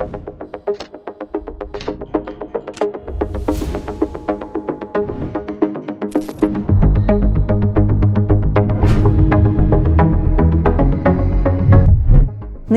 you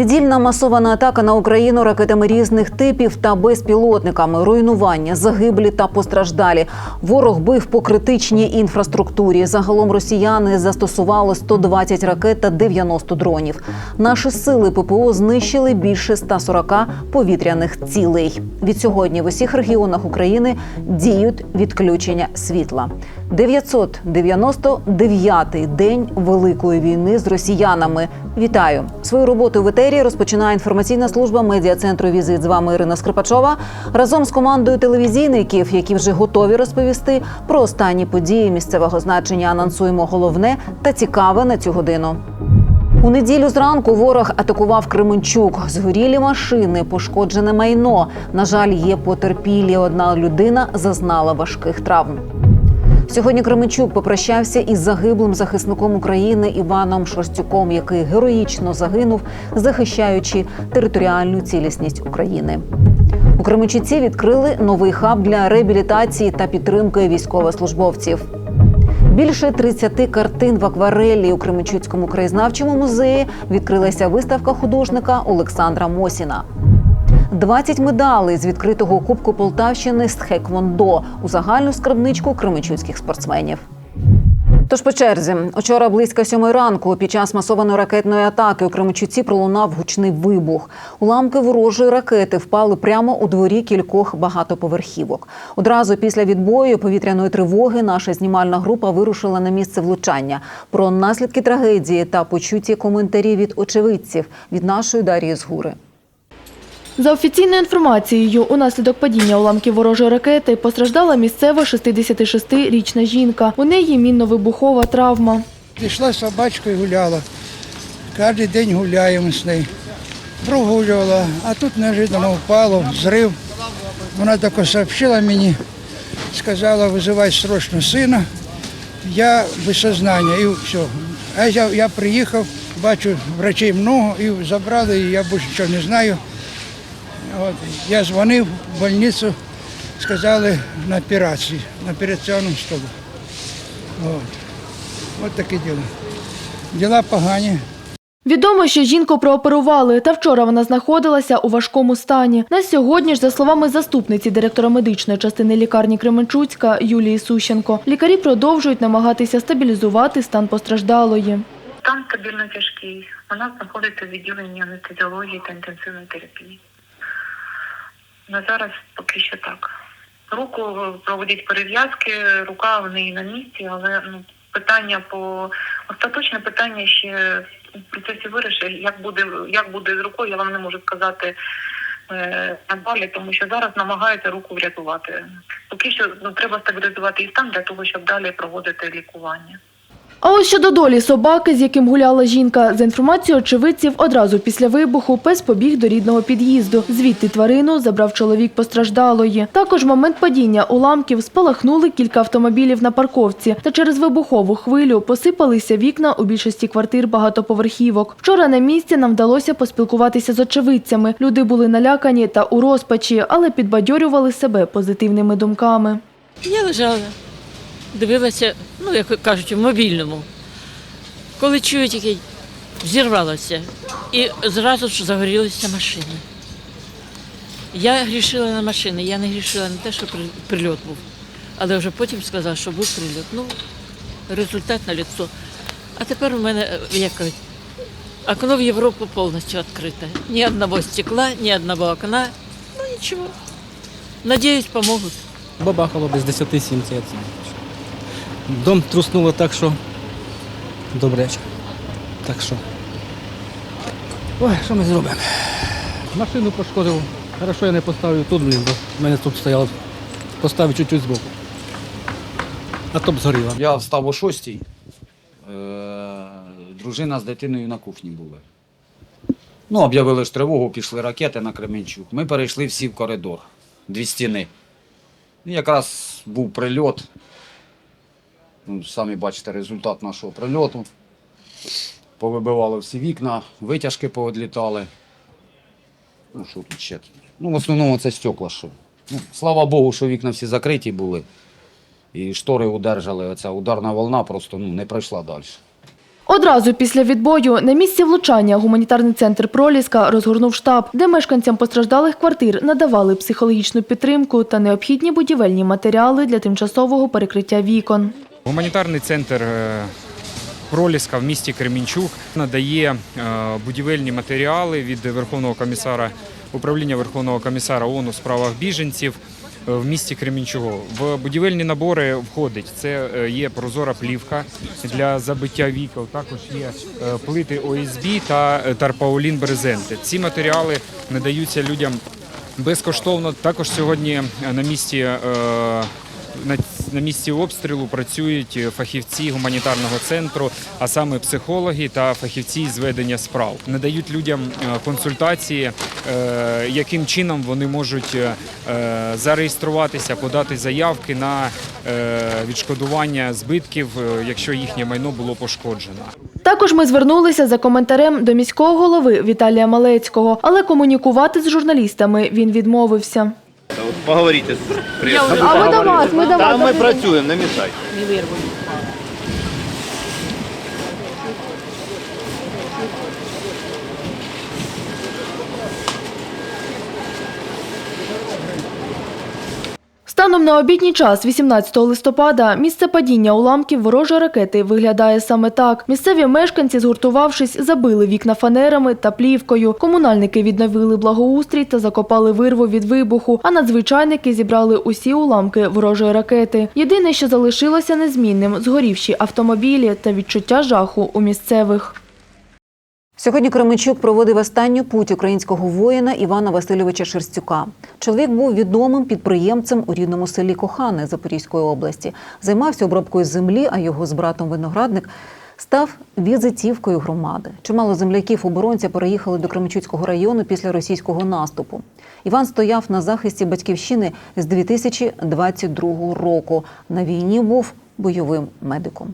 Недільна масована атака на Україну ракетами різних типів та безпілотниками, руйнування, загиблі та постраждалі. Ворог бив по критичній інфраструктурі. Загалом росіяни застосували 120 ракет та 90 дронів. Наші сили ППО знищили більше 140 повітряних цілей. Від сьогодні в усіх регіонах України діють відключення світла. 999-й день великої війни з росіянами. Вітаю свою роботу в етері. Розпочинає інформаційна служба медіа центру Візит. З вами Ірина Скрипачова разом з командою телевізійників, які вже готові розповісти про останні події місцевого значення. Анонсуємо головне та цікаве на цю годину. У неділю зранку ворог атакував Кременчук. Згорілі машини, пошкоджене майно. На жаль, є потерпілі. Одна людина зазнала важких травм. Сьогодні Кременчук попрощався із загиблим захисником України Іваном Шорстюком, який героїчно загинув, захищаючи територіальну цілісність України. У Кременчуці відкрили новий хаб для реабілітації та підтримки військовослужбовців. Більше 30 картин в акварелі у Кременчуцькому краєзнавчому музеї відкрилася виставка художника Олександра Мосіна. 20 медалей з відкритого кубку Полтавщини з Тхеквондо у загальну скарбничку кременчуцьких спортсменів. Тож по черзі, учора близько сьомої ранку, під час масованої ракетної атаки у Кременчуці пролунав гучний вибух. Уламки ворожої ракети впали прямо у дворі кількох багатоповерхівок. Одразу після відбою повітряної тривоги наша знімальна група вирушила на місце влучання. Про наслідки трагедії та почуті коментарі від очевидців від нашої Дарії Згури. За офіційною інформацією, унаслідок падіння уламків ворожої ракети постраждала місцева 66-річна жінка. У неї мінно-вибухова травма. Пішла з собачкою гуляла. Кожен день гуляємо з нею. Прогулювала, а тут неожиданно впало, зрив. Вона тако сообщила мені, сказала, визивай срочно сина. Я без сознання і все. А я, я приїхав, бачу, врачей много, і забрали, і я більше нічого не знаю. От, я дзвонив в больницю, сказали на операцію, на операційному столі. От. От таке діло. Діла погані. Відомо, що жінку прооперували, та вчора вона знаходилася у важкому стані. На сьогодні ж, за словами заступниці директора медичної частини лікарні Кременчуцька Юлії Сущенко, лікарі продовжують намагатися стабілізувати стан постраждалої. Стан стабільно тяжкий. Вона знаходиться в відділенні анестезіології та інтенсивної терапії. На зараз поки що так. Руку проводять перев'язки, рука в неї на місці, але ну, питання по остаточне питання ще в процесі вирішення. Як буде як буде з рукою, я вам не можу сказати е, надалі, тому що зараз намагаються руку врятувати. Поки що ну, треба стабілізувати і стан для того, щоб далі проводити лікування. А ось щодо долі собаки, з яким гуляла жінка, за інформацією очевидців, одразу після вибуху пес побіг до рідного під'їзду. Звідти тварину забрав чоловік постраждалої. Також в момент падіння уламків спалахнули кілька автомобілів на парковці, та через вибухову хвилю посипалися вікна у більшості квартир багатоповерхівок. Вчора на місці нам вдалося поспілкуватися з очевидцями. Люди були налякані та у розпачі, але підбадьорювали себе позитивними думками. Я лежала, дивилася, ну, як кажуть, в мобільному. Коли чую тільки зірвалося, і зразу ж загорілися машини. Я грішила на машини, я не грішила на те, що прильот був. Але вже потім сказав, що був прильот. Ну, результат на лицо. А тепер у мене, е, як кажуть, окно в Європу повністю відкрите. Ні одного стекла, ні одного окна. Ну нічого. Надіюсь, поможуть. Бабахало без 10-70. Дом труснуло так, що добряче. Так що. Ой, що ми зробимо? Машину пошкодив. Хорошо я не поставив тут, блін, бо в мене тут стояло. Поставив чуть-чуть збоку. А то б згоріло. Я встав о шостій. Е, Дружина з дитиною на кухні була. Ну, об'явили ж тривогу, пішли ракети на Кременчук. Ми перейшли всі в коридор, дві стіни. І якраз був прильот. Ну, самі бачите результат нашого прильоту. Повибивали всі вікна, витяжки повідлітали. Ну, що тут ще? Ну, в основному це стекла, що. Ну, слава Богу, що вікна всі закриті були. І штори удержали. Оця ударна волна просто ну, не пройшла далі. Одразу після відбою на місці влучання гуманітарний центр Проліска розгорнув штаб, де мешканцям постраждалих квартир надавали психологічну підтримку та необхідні будівельні матеріали для тимчасового перекриття вікон. Гуманітарний центр е, Проліска в місті Кремінчук надає е, будівельні матеріали від Верховного комісара управління Верховного комісара ООН у справах біженців е, в місті Кремінчуго. В будівельні набори входить це є прозора плівка для забиття вікон, також є плити ОСБ та тарпаулін брезенти. Ці матеріали надаються людям безкоштовно. Також сьогодні на місці. На, місці обстрілу працюють фахівці гуманітарного центру, а саме психологи та фахівці з ведення справ. Надають людям е, консультації, е, яким чином вони можуть е, зареєструватися, подати заявки на відшкодування збитків, якщо їхнє майно було пошкоджено. Також ми звернулися за коментарем до міського голови Віталія Малецького, але комунікувати з журналістами він відмовився. Поговорите з пресою. А ми до вас, ми до вас. Там ми працюємо, не мішайте. Станом на обідній час, 18 листопада, місце падіння уламків ворожої ракети виглядає саме так. Місцеві мешканці, згуртувавшись, забили вікна фанерами та плівкою. Комунальники відновили благоустрій та закопали вирву від вибуху, а надзвичайники зібрали усі уламки ворожої ракети. Єдине, що залишилося незмінним – згорівші автомобілі та відчуття жаху у місцевих. Сьогодні Кременчук проводив останню путь українського воїна Івана Васильовича Шерстюка. Чоловік був відомим підприємцем у рідному селі Кохане Запорізької області. Займався обробкою землі, а його з братом виноградник став візитівкою громади. Чимало земляків оборонця переїхали до Кременчуцького району після російського наступу. Іван стояв на захисті батьківщини з 2022 року. На війні був бойовим медиком.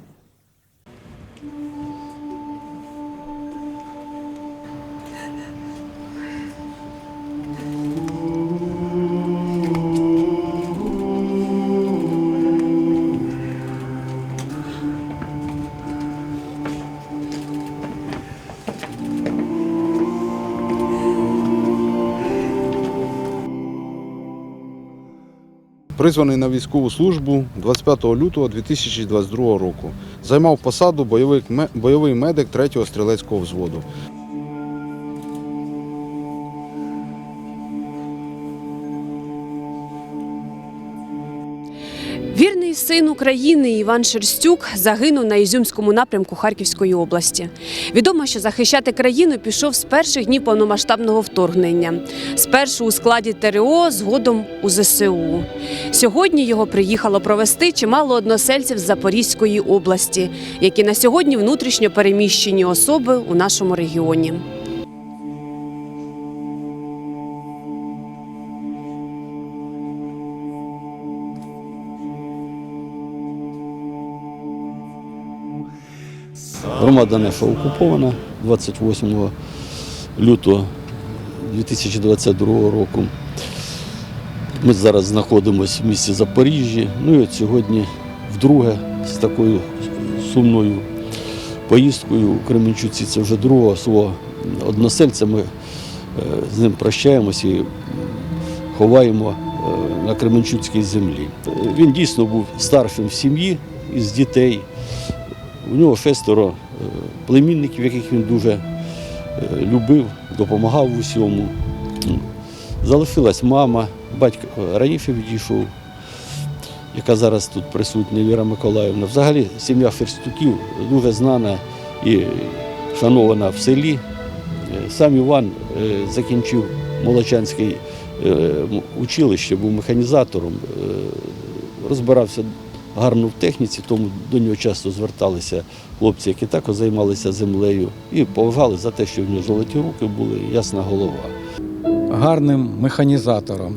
Призваний на військову службу 25 лютого 2022 року. Займав посаду бойовий, ме- бойовий медик 3-го стрілецького взводу. Син України Іван Шерстюк загинув на Ізюмському напрямку Харківської області. Відомо, що захищати країну пішов з перших днів повномасштабного вторгнення. Спершу у складі ТРО, згодом у ЗСУ. Сьогодні його приїхало провести чимало односельців з Запорізької області, які на сьогодні внутрішньо переміщені особи у нашому регіоні. Громада наша окупована 28 лютого 2022 року. Ми зараз знаходимося в місті Запоріжжі. Ну і от сьогодні вдруге з такою сумною поїздкою у Кременчуці. Це вже другого свого односельця. Ми е, з ним прощаємося і ховаємо е, на Кременчуцькій землі. Він дійсно був старшим в сім'ї із дітей. У нього шестеро е, племінників, яких він дуже е, любив, допомагав в усьому. Залишилась мама, батько раніше відійшов, яка зараз тут присутня, Віра Миколаївна. Взагалі сім'я Ферстюків дуже знана і шанована в селі. Е, Сам Іван е, закінчив Молочанське е, училище, був механізатором, е, розбирався гарно в техніці, тому до нього часто зверталися хлопці, які також займалися землею, і поважали за те, що в нього золоті руки були, ясна голова. гарним механізатором.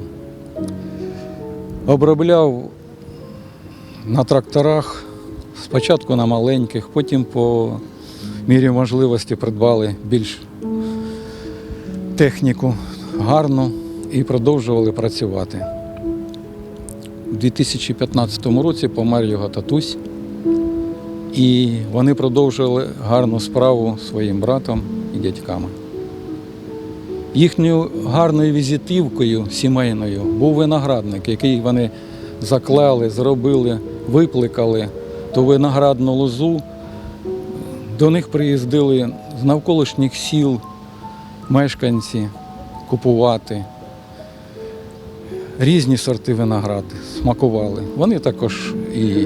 Обробляв на тракторах, спочатку на маленьких, потім по мірі можливості придбали більш техніку. гарно і продовжували працювати. У 2015 році помер його татусь, і вони продовжували гарну справу своїм братом і дядьками. Їхньою гарною візитівкою сімейною був виноградник, який вони заклали, зробили, випликали ту виноградну лозу. До них приїздили з навколишніх сіл мешканці купувати різні сорти винограду, смакували. Вони також і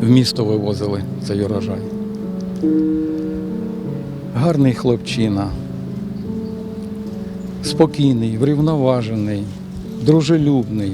в місто вивозили цей урожай. Гарний хлопчина, спокійний, врівноважений, дружелюбний.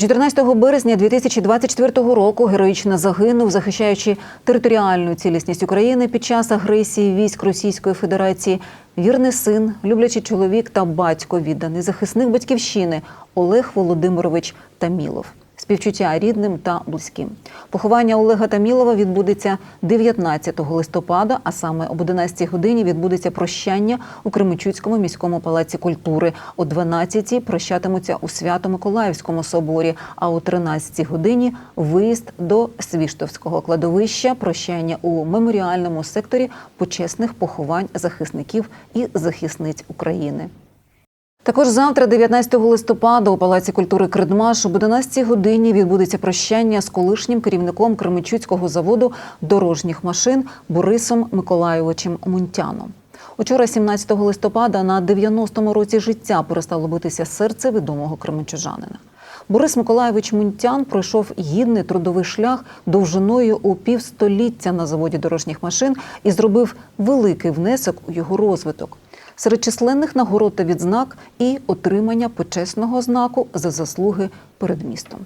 14 березня 2024 року героїчно загинув, захищаючи територіальну цілісність України під час агресії військ Російської Федерації. Вірний син, люблячий чоловік та батько, відданий захисник батьківщини Олег Володимирович Тамілов. Співчуття рідним та близьким. Поховання Олега Тамілова відбудеться 19 листопада, а саме об 11 годині відбудеться прощання у Кременчуцькому міському палаці культури. О 12 прощатимуться у Свято-Миколаївському соборі. А о 13 годині виїзд до Свіштовського кладовища, прощання у меморіальному секторі почесних поховань захисників і захисниць України. Також завтра, 19 листопада, у Палаці культури Кредмаш об 11 годині відбудеться прощання з колишнім керівником Кременчуцького заводу дорожніх машин Борисом Миколайовичем Мунтяном. Учора, 17 листопада, на 90-му році життя перестало битися серце відомого кременчужанина. Борис Миколайович Мунтян пройшов гідний трудовий шлях довжиною у півстоліття на заводі дорожніх машин і зробив великий внесок у його розвиток. Серед численних нагород та відзнак і отримання почесного знаку за заслуги перед містом.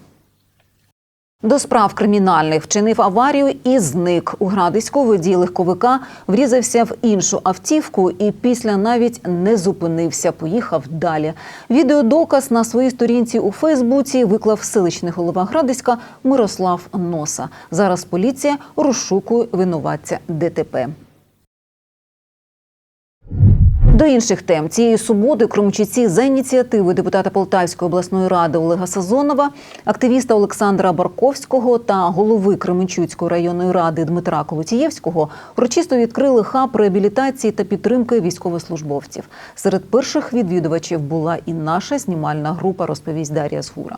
До справ кримінальних вчинив аварію і зник. У Градиську водій легковика врізався в іншу автівку і після навіть не зупинився. Поїхав далі. Відеодоказ на своїй сторінці у Фейсбуці виклав селищний голова Градиська Мирослав Носа. Зараз поліція розшукує винуватця ДТП. До інших тем цієї суботи Кромчиці за ініціативи депутата Полтавської обласної ради Олега Сазонова, активіста Олександра Барковського та голови Кременчуцької районної ради Дмитра Колотієвського урочисто відкрили хаб реабілітації та підтримки військовослужбовців. Серед перших відвідувачів була і наша знімальна група, розповість Дар'я Згура.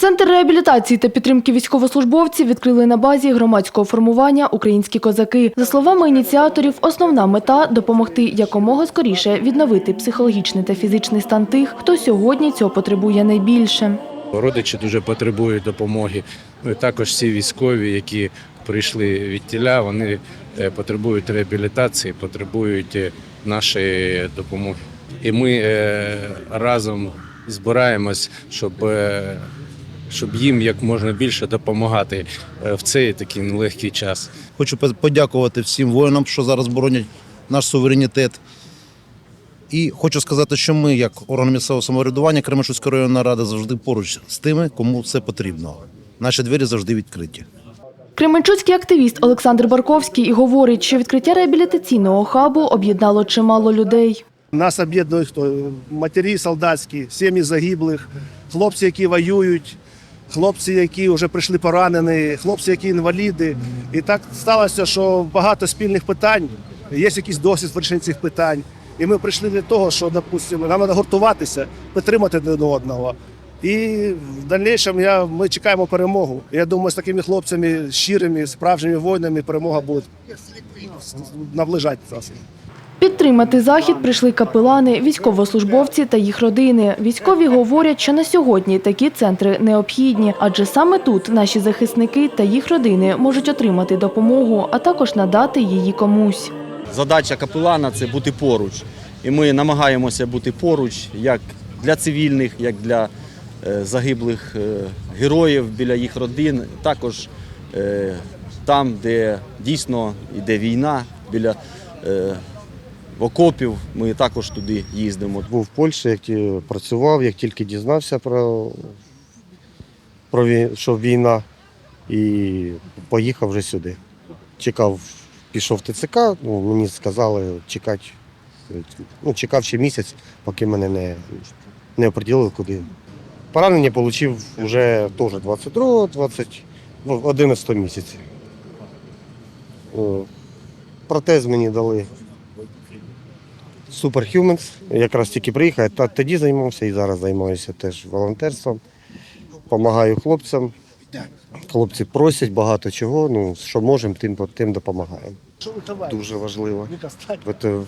Центр реабілітації та підтримки військовослужбовців відкрили на базі громадського формування Українські козаки. За словами ініціаторів, основна мета допомогти якомога скоріше відновити психологічний та фізичний стан тих, хто сьогодні цього потребує найбільше. Родичі дуже потребують допомоги. Ну також всі військові, які прийшли від тіля, вони е, потребують реабілітації, потребують е, нашої допомоги. І ми е, разом збираємось, щоб, щоб їм як можна більше допомагати е, в цей такий нелегкий час. Хочу по- подякувати всім воїнам, що зараз боронять наш суверенітет. І хочу сказати, що ми, як орган місцевого самоврядування Кременчуцької районної ради, завжди поруч з тими, кому це потрібно. Наші двері завжди відкриті. Кременчуцький активіст Олександр Барковський і говорить, що відкриття реабілітаційного хабу об'єднало чимало людей. Нас об'єднує хто матері солдатські, сім'ї загиблих, хлопці, які воюють, хлопці, які вже прийшли поранені, хлопці, які інваліди. І так сталося, що багато спільних питань, є якийсь досвід вирішення цих питань. І ми прийшли для того, що, допустимо, нам треба гуртуватися, підтримати один одного. І в дальнішому я, ми чекаємо перемогу. Я думаю, з такими хлопцями, щирими, справжніми воїнами перемога буде наближати нас. Підтримати захід прийшли капелани, військовослужбовці та їх родини. Військові говорять, що на сьогодні такі центри необхідні, адже саме тут наші захисники та їх родини можуть отримати допомогу, а також надати її комусь. Задача капелана це бути поруч. І ми намагаємося бути поруч як для цивільних, як для е, загиблих е, героїв біля їх родин. Також е, там, де дійсно йде війна, біля окопів, ми також туди їздимо. Був в Польщі, як працював, як тільки дізнався про, про що війна, і поїхав вже сюди. Чекав, пішов в ТЦК, ну, мені сказали чекати. Ну, чекав ще місяць, поки мене не, не оприділили куди. Поранення отримав вже теж 22 20 ну, 11 місяці. Протез мені дали Superhumans. Якраз тільки приїхав, та тоді займався і зараз займаюся теж волонтерством. Помагаю хлопцям. Хлопці просять багато чого. Ну, що можемо, тим, тим допомагаємо. Дуже важливо. От, е,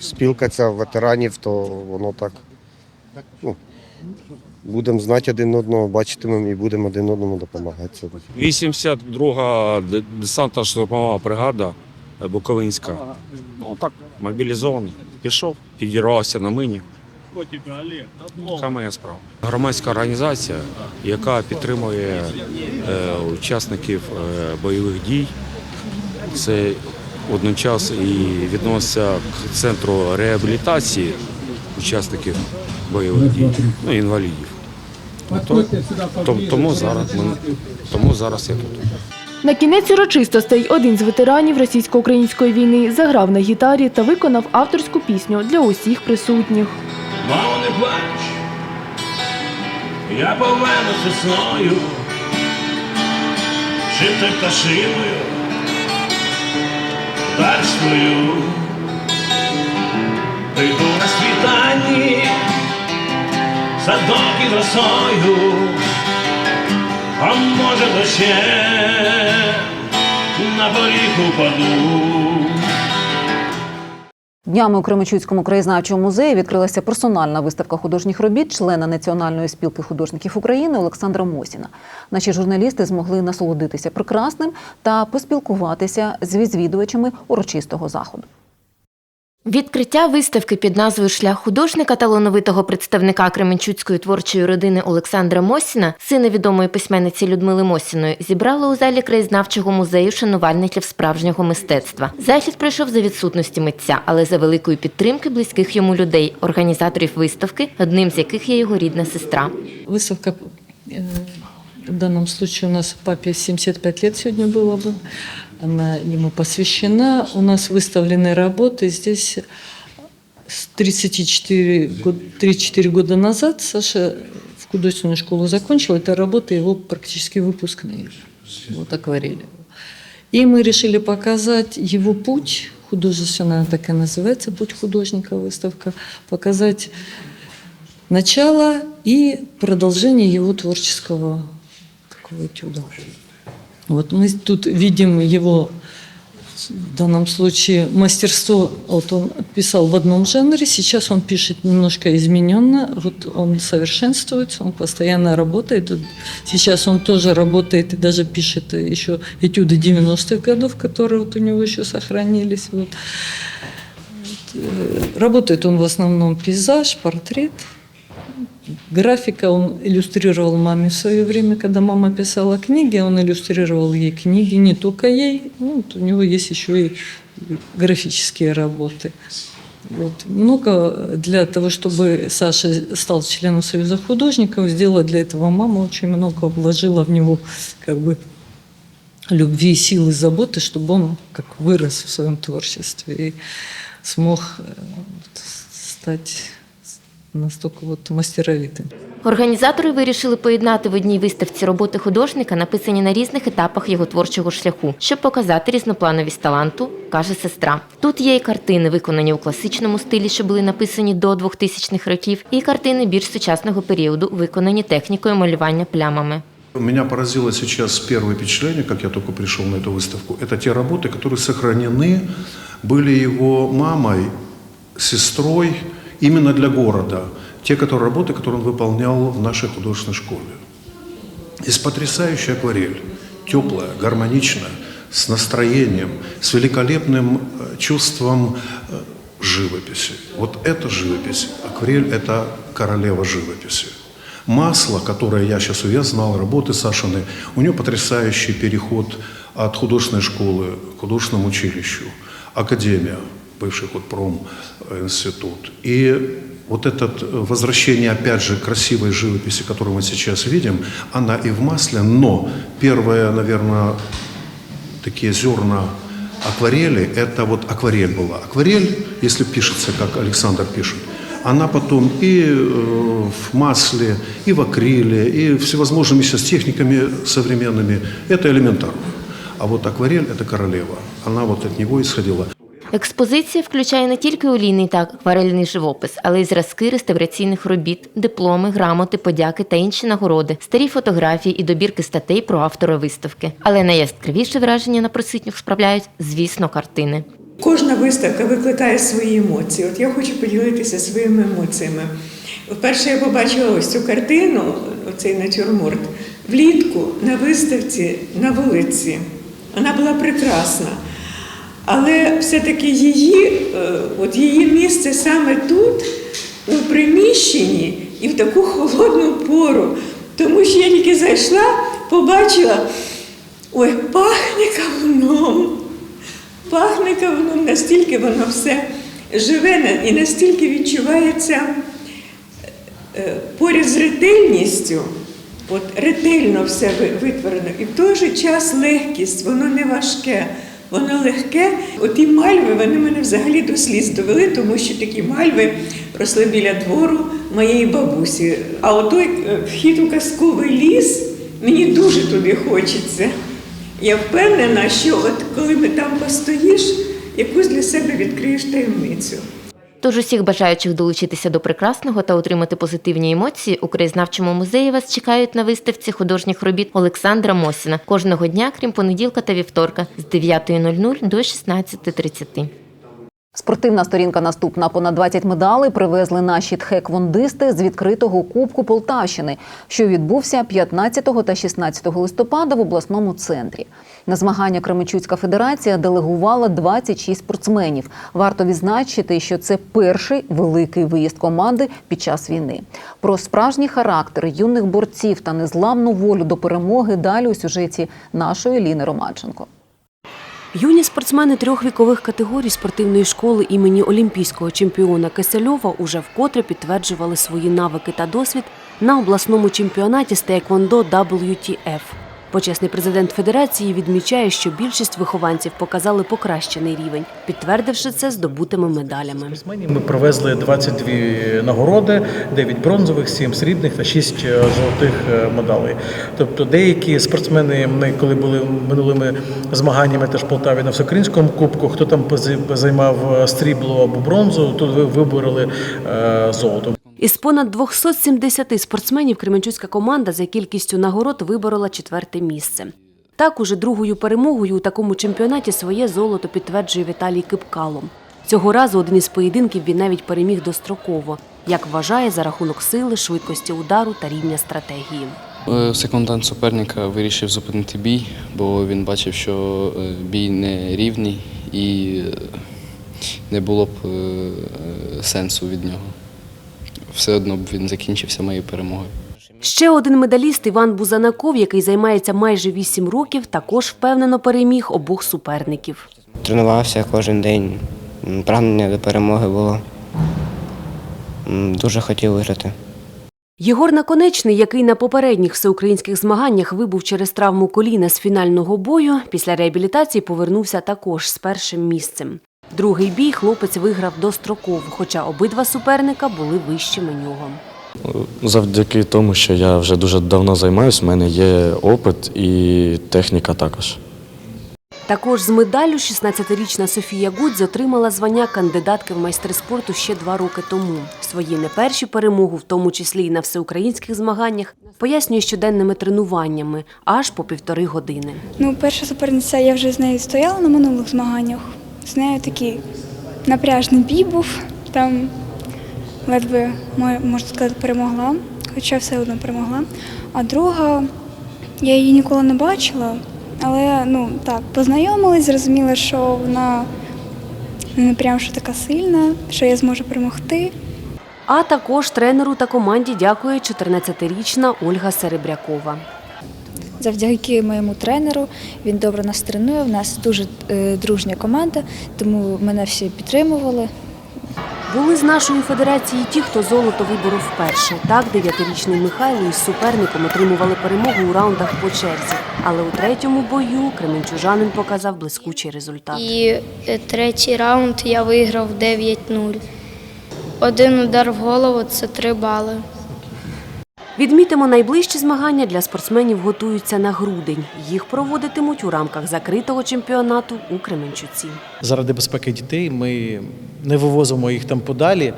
спілка ця ветеранів, то воно так. Ну, будемо знати один одного, бачитимемо і будемо один одному допомагати. 82-га десантна штурмова бригада е, Буковинська. Ну так, мобілізований. Пішов, підірвався на мині. Така моя справа. Громадська організація, яка підтримує е, учасників е, бойових дій. Це водночас і відноситься к центру реабілітації учасників бойових дій, ну, інвалідів. То- тому зараз тому зараз я тут. На кінець урочистостей один з ветеранів російсько-української війни заграв на гітарі та виконав авторську пісню для усіх присутніх. Мамо, не плач, я повернусь весною, жити пташиною, даль свою, прийду на світанні, садок і росою, а може дощем на поріг упаду. Днями у Кременчуцькому краєзнавчому музеї відкрилася персональна виставка художніх робіт члена Національної спілки художників України Олександра Мосіна. Наші журналісти змогли насолодитися прекрасним та поспілкуватися з відвідувачами урочистого заходу. Відкриття виставки під назвою Шлях художника талановитого представника Кременчуцької творчої родини Олександра Мосіна, сина відомої письменниці Людмили Мосіної, зібрало у залі краєзнавчого музею шанувальників справжнього мистецтва. Захід пройшов за відсутності митця, але за великої підтримки близьких йому людей, організаторів виставки, одним з яких є його рідна сестра. Выставка э, в данном случае у нас папе 75 лет сегодня было бы. Она ему посвящена. У нас выставлены работы. Здесь с 34, год- 34 года назад Саша в художественную школу закончил. Это работы его практически выпускные. Вот акварели. И мы решили показать его путь, художественная так и называется, «Путь художника» выставка, показать начало и продолжение его творческого такого этюда. Вот мы тут видим его в данном случае мастерство. Вот он писал в одном жанре, сейчас он пишет немножко измененно. Вот он совершенствуется, он постоянно работает. Сейчас он тоже работает и даже пишет еще этюды 90-х годов, которые вот у него еще сохранились. Вот, э, Работает он в основном пейзаж, портрет. Графика он иллюстрировал маме в свое время, когда мама писала книги, он иллюстрировал ей книги, не только ей, ну, вот у него есть еще и графические работы. Вот. Много для того, чтобы Саша стал членом Союза художников, сделала для этого мама очень много вложила в него как бы любви, силы, заботы, чтобы он как вырос в своем творчестве и смог э, стать настолько вот мастеровитым. Організатори вирішили поєднати в одній виставці роботи художника, написані на різних етапах його творчого шляху, щоб показати різноплановість таланту, каже сестра. Тут є і картини, виконані у класичному стилі, що були написані до 2000-х років, і картини більш сучасного періоду, виконані технікою малювання плямами. Меня поразило сейчас первое впечатление, как я только пришел на эту выставку. Это те работы, которые сохранены были его мамой сестрой именно для города. Те которые, работы, которые он выполнял в нашей художественной школе. Есть потрясающая акварель, теплая, гармоничная, с настроением, с великолепным э, чувством э, живописи. Вот эта живопись, акварель – это королева живописи. Масло, которое я сейчас я знал, работы Сашины, у нее потрясающий переход от художественной школы к художественному училищу, академия, бывший худпром э, институт. И вот это э, возвращение, опять же, красивой живописи, которую мы сейчас видим, она и в масле, но первое, наверное, такие зерна акварели, это вот акварель была. Акварель, если пишется, как Александр пишет, она потом и э, в масле, и в акриле, и всевозможными сейчас техниками современными, это элементарно. А вот акварель – это королева. Она вот от него исходила. Експозиція включає не тільки олійний та акварельний живопис, але й зразки реставраційних робіт, дипломи, грамоти, подяки та інші нагороди, старі фотографії і добірки статей про автора виставки. Але найяскравіше враження на присутніх справляють, звісно, картини. Кожна виставка викликає свої емоції. От я хочу поділитися своїми емоціями. Вперше я побачила ось цю картину, оцей натюрморт, влітку на виставці на вулиці. Вона була прекрасна. Але все-таки її, е, от її місце саме тут, у приміщенні і в таку холодну пору. Тому що я тільки зайшла, побачила, ой, пахне кавуном. Пахне кавуном, настільки воно все живе і настільки відчувається е, поряд з ретельністю, от ретельно все витворено, і в той же час легкість, воно не важке, воно легке. Оті мальви вони мене взагалі до сліз довели, тому що такі мальви росли біля двору моєї бабусі. А отой е, вхід у казковий ліс мені дуже туди хочеться. Я впевнена, що от коли ми там постоїш, якусь для себе відкриєш таємницю. Тож усіх бажаючих долучитися до прекрасного та отримати позитивні емоції у краєзнавчому музеї вас чекають на виставці художніх робіт Олександра Мосіна кожного дня, крім понеділка та вівторка, з 9.00 до 16.30. Спортивна сторінка наступна. Понад 20 медалей привезли наші тхеквондисти з відкритого Кубку Полтавщини, що відбувся 15 та 16 листопада в обласному центрі. На змагання Кременчуцька федерація делегувала 26 спортсменів. Варто відзначити, що це перший великий виїзд команди під час війни. Про справжній характер юних борців та незламну волю до перемоги далі у сюжеті нашої Ліни Романченко. Юні спортсмени трьох вікових категорій спортивної школи імені олімпійського чемпіона Кисельова уже вкотре підтверджували свої навики та досвід на обласному чемпіонаті з тейквондо WTF. Почесний президент федерації відмічає, що більшість вихованців показали покращений рівень, підтвердивши це здобутими медалями. Ми привезли 22 нагороди, 9 бронзових, 7 срібних та 6 золотих е, медалей. Тобто деякі спортсмени, ми коли були минулими змаганнями теж в Полтаві на всеукраїнському кубку, хто там займав е, срібло або бронзу, то ви- вибороли е, золото. Із понад 270 спортсменів Кременчуцька команда за кількістю нагород виборола четверте місце. Так уже другою перемогою у такому чемпіонаті своє золото підтверджує Віталій Кипкало. Цього разу один із поєдинків він навіть переміг достроково, як вважає за рахунок сили, швидкості удару та рівня стратегії. Е, Секундант суперника вирішив зупинити бій, бо він бачив, що е, бій не рівний і е, не було б сенсу від нього. Все одно б він закінчився моєю перемогою. Ще один медаліст Іван Бузанаков, який займається майже 8 років, також впевнено переміг обох суперників. Тренувався кожен день. Прагнення до перемоги було. Дуже хотів виграти. Єгор Наконечний, який на попередніх всеукраїнських змаганнях вибув через травму коліна з фінального бою, після реабілітації повернувся також з першим місцем. Другий бій хлопець виграв достроково, хоча обидва суперника були вищими нього. Завдяки тому, що я вже дуже давно займаюся, в мене є опит і техніка також. Також з медаллю 16-річна Софія Гудз отримала звання кандидатки в майстри спорту ще два роки тому. Свої не перші перемогу, в тому числі і на всеукраїнських змаганнях, пояснює щоденними тренуваннями аж по півтори години. Ну, перша суперниця, я вже з нею стояла на минулих змаганнях. З нею такий напряжний бій був. там ледве можна сказати перемогла, хоча все одно перемогла. А друга, я її ніколи не бачила, але ну так, познайомилась, зрозуміла, що вона не прям що така сильна, що я зможу перемогти. А також тренеру та команді дякує 14-річна Ольга Серебрякова. Завдяки моєму тренеру він добре нас тренує. У нас дуже е, дружня команда, тому мене всі підтримували. Були з нашої федерації ті, хто золото виборов вперше. Так, дев'ятирічний Михайло із суперником отримували перемогу у раундах по черзі. Але у третьому бою кременчужанин показав блискучий результат. І е, третій раунд я виграв 9-0. Один удар в голову це 3 бали. Відмітимо, найближчі змагання для спортсменів готуються на грудень. Їх проводитимуть у рамках закритого чемпіонату у Кременчуці. Заради безпеки дітей ми не вивозимо їх там подалі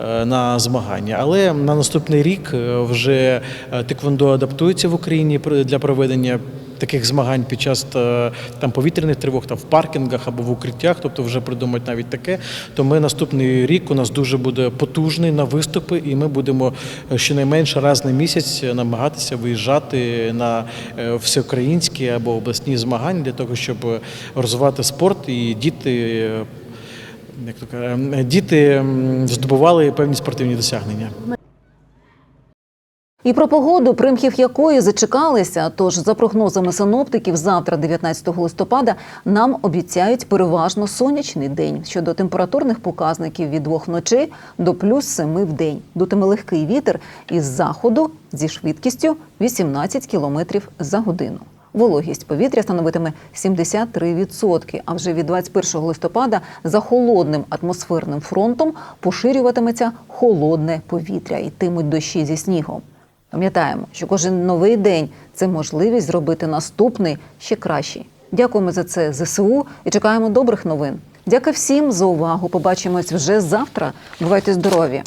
е, на змагання. Але на наступний рік е, вже тиквондо теквондо адаптується в Україні для проведення таких змагань під час е, там повітряних тривог, там в паркінгах або в укриттях, тобто вже придумають навіть таке. То ми наступний рік у нас дуже буде потужний на виступи, і ми будемо е, щонайменше раз на місяць намагатися виїжджати на е, всеукраїнські або обласні змагання для того, щоб розвивати спорт і діти. Як то кажуть, е, діти здобували певні спортивні досягнення. І про погоду, примхів якої зачекалися. Тож, за прогнозами синоптиків, завтра, 19 листопада, нам обіцяють переважно сонячний день. Щодо температурних показників від двох вночі до плюс 7 в день. Дутиме легкий вітер із заходу зі швидкістю 18 км за годину. Вологість повітря становитиме 73%, а вже від 21 листопада за холодним атмосферним фронтом поширюватиметься холодне повітря. Йтимуть дощі зі снігом. Пам'ятаємо, що кожен новий день це можливість зробити наступний ще кращий. Дякуємо за це ЗСУ і чекаємо добрих новин. Дякую всім за увагу. Побачимось вже завтра. Бувайте здорові!